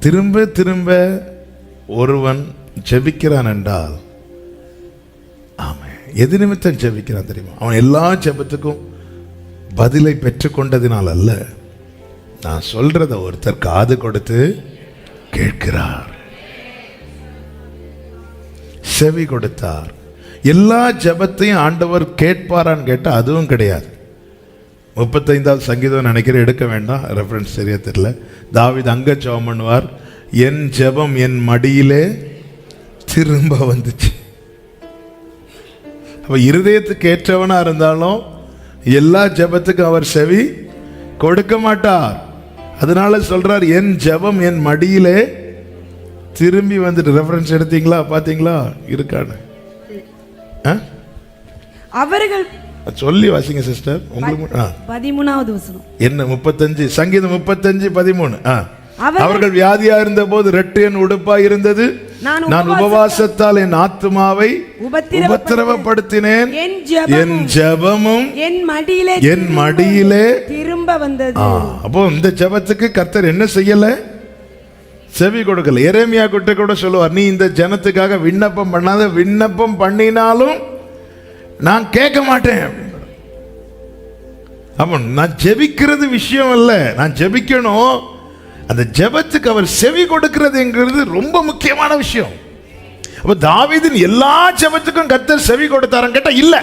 திரும்ப திரும்ப ஒருவன் ஜெபிக்கிறான் என்றால் ஆமாம் எது நிமித்தம் ஜெபிக்கிறான் தெரியுமா? அவன் எல்லா ஜெபத்துக்கும் பதிலை பெற்றுக்கொண்டதினால் அல்ல. நான் சொல்றத ஒருத்தர் காது கொடுத்து கேட்கிறார். செவி கொடுத்தார். எல்லா ஜெபத்தையும் ஆண்டவர் கேட்பாரான்னு கேட்டால் அதுவும் கிடையாது. முப்பத்தைந்தாவது சங்கீதம் நினைக்கிறேன் எடுக்க வேண்டாம். ரெஃபரன்ஸ் சரியா தெரியல. தாவித் அங்க ஜபம் பண்ணுவார். என் ஜெபம் என் மடியிலே திரும்ப வந்துச்சு. அப்போ இருதயத்துக்கு ஏற்றவனாக இருந்தாலும் எல்லா ஜெபத்துக்கும் அவர் செவி கொடுக்க மாட்டார். அதனால சொல்றார் என் ஜெபம் என் மடியிலே திரும்பி வந்துட்டு. ரெஃபரன்ஸ் எடுத்தீங்களா? பார்த்தீங்களா? இருக்கான்னு ஆ? அவர்கள் சொல்லி வாசிங்க சிஸ்டர் உங்களுக்கு. பதிமூணாவது வசனம். என்ன முப்பத்தஞ்சு? சங்கீதம் முப்பத்தஞ்சு பதிமூணு. ஆ. அவர்கள் வியாதியா இருந்த போது ரெட்டு என் உடுப்பா இருந்தது. நான் உபவாசத்தால் என் ஆத்மாவை உபத்திரவ உபத்திரவப்படுத்தினேன். என் ஜெபம் என் ஜெபமும் என் மடியிலே என் மடியிலே திரும்ப வந்தது. அப்போ இந்த ஜெபத்துக்கு கர்த்தர் என்ன செய்யல? செவி கொடுக்கல. எரேமியா கிட்ட கூட சொல்லுவார் நீ இந்த ஜனத்துக்காக விண்ணப்பம் பண்ணாத விண்ணப்பம் பண்ணினாலும் நான் கேட்க மாட்டேன். அவன் அப்போ நான் ஜெபிக்கிறது விஷயம் இல்லை நான் ஜெபிக்கணும். அந்த ஜெபத்துக்கு அவர் செவி கொடுக்கிறதுங்கிறது ரொம்ப முக்கியமான விஷயம். அப்போ தாவிதின் எல்லா ஜெபத்துக்கும் கத்தர் செவி கொடுத்தாரன் கேட்டால் இல்லை.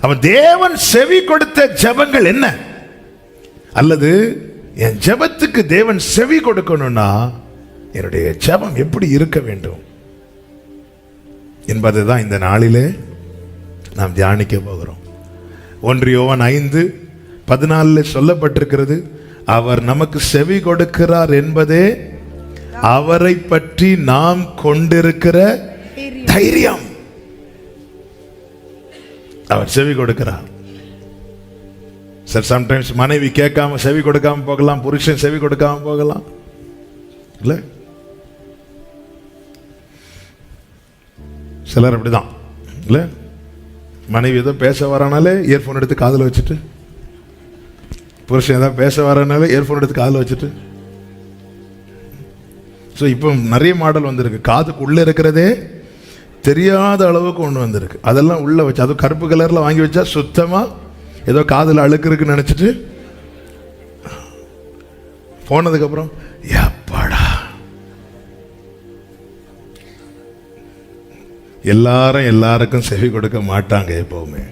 அவன் தேவன் செவி கொடுத்த ஜெபங்கள் என்ன? அல்லது என் ஜெபத்துக்கு தேவன் செவி கொடுக்கணும்னா என்னுடைய ஜெபம் எப்படி இருக்க வேண்டும்? என்பதை இந்த நாளிலே நாம் தியானிக்க போகிறோம். ஒன்று யோவான் ஐந்து பதினாலில் சொல்லப்பட்டிருக்கிறது அவர் நமக்கு செவி கொடுக்கிறார் என்பதே அவரை பற்றி நாம் கொண்டிருக்கிற தைரியம். அவர் செவி கொடுக்கிறார். சார் சம்டைம்ஸ் மனைவி கேட்காம செவி கொடுக்காம போகலாம் புருஷன் செவி கொடுக்காம போகலாம். இல்ல? சிலர் அப்படிதான். இல்லை? மனைவி ஏதோ பேச வரானாலே இயர்ஃபோன் எடுத்து காதில் வச்சுட்டு. புருஷன் ஏதாவது பேச வரனால இயர்ஃபோன் எடுத்து காதில் வச்சுட்டு. ஸோ இப்போ நிறைய மாடல் வந்திருக்கு. காதுக்குள்ளே இருக்கிறதே தெரியாத அளவுக்கு ஒன்று வந்திருக்கு. அதெல்லாம் உள்ளே வச்சு அதுவும் கருப்பு கலரில் வாங்கி வச்சா சுத்தமாக ஏதோ காதில் அழுக்கு இருக்குன்னு நினச்சிட்டு போனதுக்கப்புறம் யா எல்லாரும் எல்லாருக்கும் செவி கொடுக்க மாட்டாங்க எப்போவுமே.